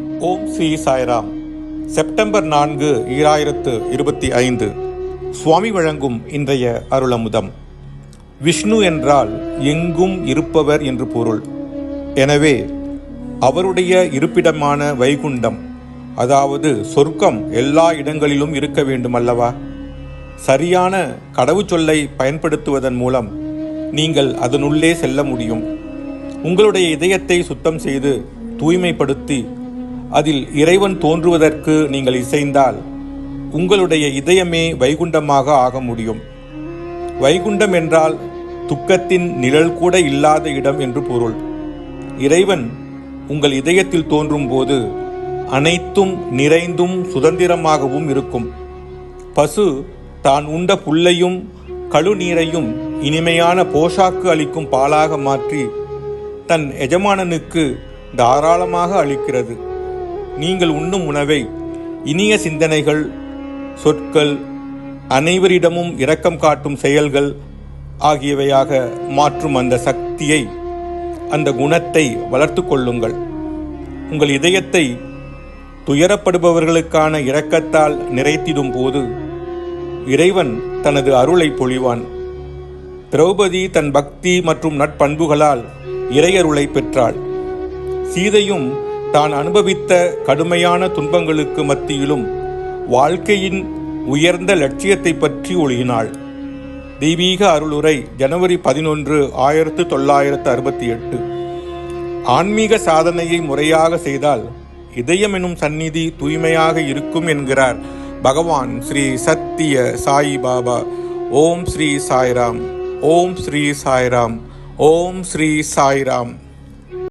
ஓம் Sri Sairam. September நான்கு ஈராயிரத்து இருபத்தி ஐந்து. சுவாமி வழங்கும் இன்றைய அருளமுதம். விஷ்ணு என்றால் எங்கும் இருப்பவர் என்று பொருள். எனவே அவருடைய இருப்பிடமான வைகுண்டம் அதாவது சொர்க்கம் எல்லா இடங்களிலும் இருக்க வேண்டும் அல்லவா சரியான கடவுச்சொல்லை பயன்படுத்துவதன் மூலம் நீங்கள் அதனுள்ளே செல்ல முடியும். உங்களுடைய இதயத்தை சுத்தம் செய்து தூய்மைப்படுத்தி அதில் இறைவன் தோன்றுவதற்கு நீங்கள் இசைந்தால் உங்களுடைய இதயமே வைகுண்டமாக ஆக முடியும். வைகுண்டம் என்றால் துக்கத்தின் நிழல் கூட இல்லாத இடம் என்று பொருள். இறைவன் உங்கள் இதயத்தில் தோன்றும் போது அனைத்தும் நிறைந்தும் சுதந்திரமாகவும் இருக்கும். பசு தான் உண்ட புல்லையும் கழுநீரையும் இனிமையான போஷாக்கு அளிக்கும் பாலாக மாற்றி தன் எஜமானனுக்கு தாராளமாக அளிக்கிறது. நீங்கள் உண்ணும் உணவை இனிய சிந்தனைகள் சொற்கள் அனைவரிடமும் இரக்கம் காட்டும் செயல்கள் ஆகியவையாக மாற்றும் அந்த சக்தியை அந்த குணத்தை வளர்த்து கொள்ளுங்கள். உங்கள் இதயத்தை துயரப்படுபவர்களுக்கான இரக்கத்தால் நிறைத்திடும் போது இறைவன் தனது அருளை பொழிவான். திரௌபதி தன் பக்தி மற்றும் நட்பண்புகளால் இறையருளை பெற்றாள். சீதையும் தான் அனுபவித்த கடுமையான துன்பங்களுக்கு மத்தியிலும் வாழ்க்கையின் உயர்ந்த லட்சியத்தை பற்றி ஒழுகினாள் தெய்வீக அருளுரை ஜனவரி பதினொன்று ஆயிரத்து தொள்ளாயிரத்து அறுபத்தி எட்டு ஆன்மீக சாதனையை முறையாக செய்தால் இதயம் எனும் சந்நிதி தூய்மையாக இருக்கும் என்கிறார் பகவான் ஸ்ரீ சத்திய சாயி பாபா. ஓம் ஸ்ரீ சாய்ராம் ஓம் ஸ்ரீ சாய்ராம் ஓம் ஸ்ரீ சாய்ராம்.